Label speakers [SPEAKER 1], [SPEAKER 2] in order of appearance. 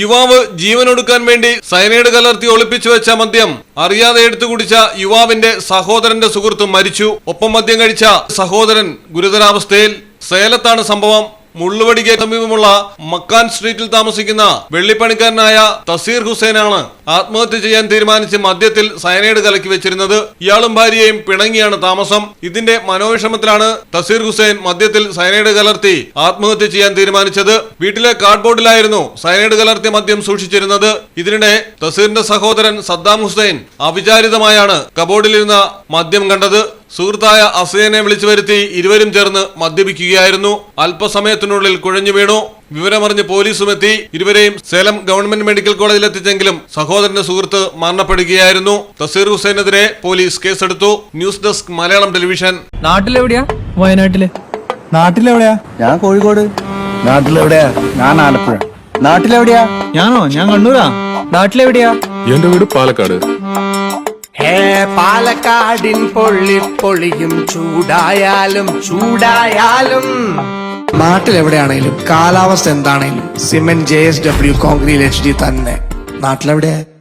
[SPEAKER 1] യുവാവ് ജീവനൊടുക്കാൻ വേണ്ടി സയനൈഡ് കലർത്തി ഒളിപ്പിച്ചു വെച്ച മദ്യം അറിയാതെ എടുത്തു കുടിച്ച യുവാവിന്റെ സഹോദരന്റെ സുഹൃത്ത് മരിച്ചു. ഒപ്പം മദ്യം കഴിച്ച സഹോദരൻ ഗുരുതരാവസ്ഥയിൽ സേലത്താണ് സംഭവം. മുള്ളുവടിക്ക് സമീപമുള്ള മക്കാൻ സ്ട്രീറ്റിൽ താമസിക്കുന്ന വെള്ളിപ്പണിക്കാരനായ തസീർ ഹുസൈനാണ് ആത്മഹത്യ ചെയ്യാൻ തീരുമാനിച്ച് മദ്യത്തിൽ സയനൈഡ് കലക്കി വെച്ചിരുന്നത്. ഇയാളും ഭാര്യയും പിണങ്ങിയാണ് താമസം. ഇതിന്റെ മനോവിഷമത്തിലാണ് തസീർ ഹുസൈൻ മദ്യത്തിൽ സയനൈഡ് കലർത്തി ആത്മഹത്യ ചെയ്യാൻ തീരുമാനിച്ചത്. വീട്ടിലെ കാർഡ്ബോർഡിലായിരുന്നു സയനൈഡ് കലർത്തിയ മദ്യം സൂക്ഷിച്ചിരുന്നത്. ഇതിനിടെ തസീറിന്റെ സഹോദരൻ സദ്ദാം ഹുസൈൻ അവിചാരിതമായാണ് കബോർഡിലിരുന്ന മദ്യം കണ്ടത്. സുഹൃത്തായ അസയനെ വിളിച്ചു വരുത്തി ഇരുവരും ചേർന്ന് മദ്യപിക്കുകയായിരുന്നു. അല്പസമയത്തിനുള്ളിൽ കുഴഞ്ഞു വീണു. വിവരമറിഞ്ഞ് പോലീസും എത്തി. ഇരുവരെയും സേലം ഗവൺമെന്റ് മെഡിക്കൽ കോളേജിൽ എത്തിച്ചെങ്കിലും സഹോദരന്റെ സുഹൃത്ത് മരണപ്പെടുകയായിരുന്നു. തസീർ ഹുസൈനെതിരെ പോലീസ് കേസെടുത്തു. News desk Malayalam television.
[SPEAKER 2] നാട്ടിലെവിടെയാ? വയനാട്ടിലെ.
[SPEAKER 3] നാട്ടിലെവിടെയാ?
[SPEAKER 4] ഞാൻ കോഴിക്കോട്.
[SPEAKER 3] നാട്ടിലെവിടെയാ?
[SPEAKER 4] ഞാൻ ആലപ്പുഴ. നാട്ടിലെവിടെയാ?
[SPEAKER 3] ഞാനോ? ഞാൻ കണ്ണൂരാ?
[SPEAKER 2] നാട്ടിലെവിടെയാ?
[SPEAKER 5] എന്റെ വീട് പാലക്കാട്.
[SPEAKER 6] ഹേ പാലക്കാടിൻ പൊള്ളി പൊളിയും ചൂടായാലും ചൂടായാലും. നാട്ടിലെവിടെയാണേലും കാലാവസ്ഥ എന്താണേലും cement J S W concrete H D തന്നെ. നാട്ടിലെവിടെയാ